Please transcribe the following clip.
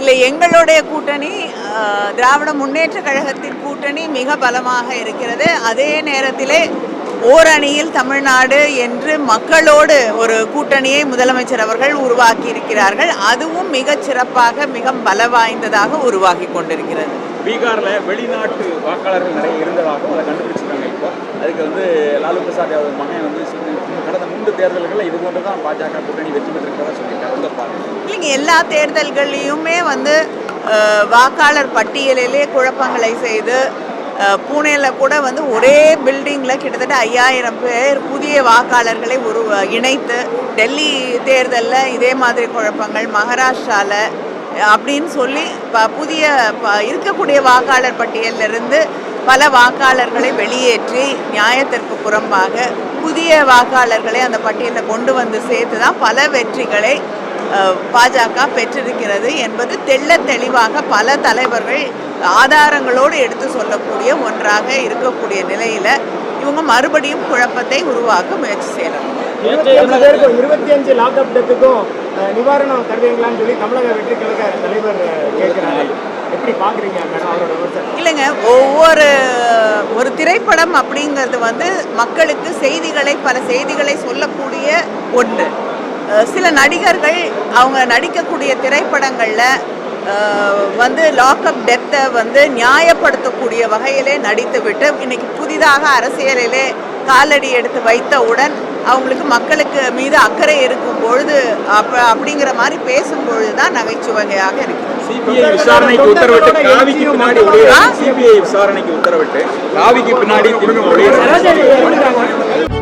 இல்லை எங்களுடைய கூட்டணி திராவிட முன்னேற்ற கழகத்தின் கூட்டணி மிக பலமாக இருக்கிறது. அதே நேரத்திலே ஓரணியில் தமிழ்நாடு என்று மக்களோடு ஒரு கூட்டணியை முதலமைச்சர் அவர்கள் உருவாக்கி இருக்கிறார்கள் அதுவும் மிக சிறப்பாக மிக பல வாய்ந்ததாக உருவாகி கொண்டிருக்கிறது. பீகார்ல வெளிநாட்டு வாக்காளர்கள் நிறைய இருந்ததாகவும் அதை கண்டுபிடிச்சிருக்காங்க இப்போ. அதுக்கு வந்து லாலு பிரசாத் யாதவ் மகன் வந்து இரண்டு தேர்தல்களில் இது போன்று தான் பாஜக கூட்டணி வெற்றி பெற்றிருக்கிறதா சொல்லியிருக்காங்க. இல்லைங்க எல்லா தேர்தல்கள்லையுமே வந்து வாக்காளர் பட்டியலிலே குழப்பங்களை செய்து பூனேல கூட வந்து ஒரே பில்டிங்கில் கிட்டத்தட்ட ஐயாயிரம் பேர் புதிய வாக்காளர்களை ஒரு இணைத்து டெல்லி தேர்தலில் இதே மாதிரி குழப்பங்கள் மகாராஷ்டிராவில் அப்படின்னு சொல்லி ப புதிய ப இருக்கக்கூடிய வாக்காளர் பட்டியலிருந்து பல வாக்காளர்களை வெளியேற்றி நியாயத்திற்கு புறம்பாக புதிய வாக்காளர்களை அந்த பட்டியலில் கொண்டு வந்து சேர்த்து தான் பல வெற்றிகளை பாஜக பெற்றிருக்கிறது என்பது தெள்ள தெளிவாக பல தலைவர்கள் ஆதாரங்களோடு எடுத்து சொல்லக்கூடிய ஒன்றாக இருக்கக்கூடிய நிலையில் இவங்க மறுபடியும் குழப்பத்தை உருவாக்க முயற்சி செய்யலாம். இருபத்தி அஞ்சு லாக்அப் டெத்துக்கும் நிவாரணம் தருவீங்களான்னு சொல்லி தமிழக வெற்றி கழக தலைவர் அஹ், எப்படி பாக்குறீங்க இல்லைங்க ஒவ்வொரு ஒரு திரைப்படம் அப்படிங்கிறது வந்து மக்களுக்கு செய்திகளை பல செய்திகளை சொல்லக்கூடிய ஒன்று சில நடிகர்கள் அவங்க நடிக்கக்கூடிய திரைப்படங்களில் வந்து லாக்அப் டெத்தை வந்து நியாயப்படுத்தக்கூடிய வகையிலே நடித்துவிட்டு இன்னைக்கு புதிதாக அரசியலிலே காலடி எடுத்து வைத்தவுடன் அவங்களுக்கு மக்களுக்கு மீது அக்கறை இருக்கும் பொழுது அப்ப அப்படிங்கிற மாதிரி பேசும்பொழுது தான் நகைச்சுவையாக இருக்குது. சிபிஐ விசாரணைக்கு உத்தரவிட்டு காவிக்கு பின்னாடி ஒளிய சிபிஐ விசாரணைக்கு உத்தரவிட்டு காவிக்கு பின்னாடி திரும்ப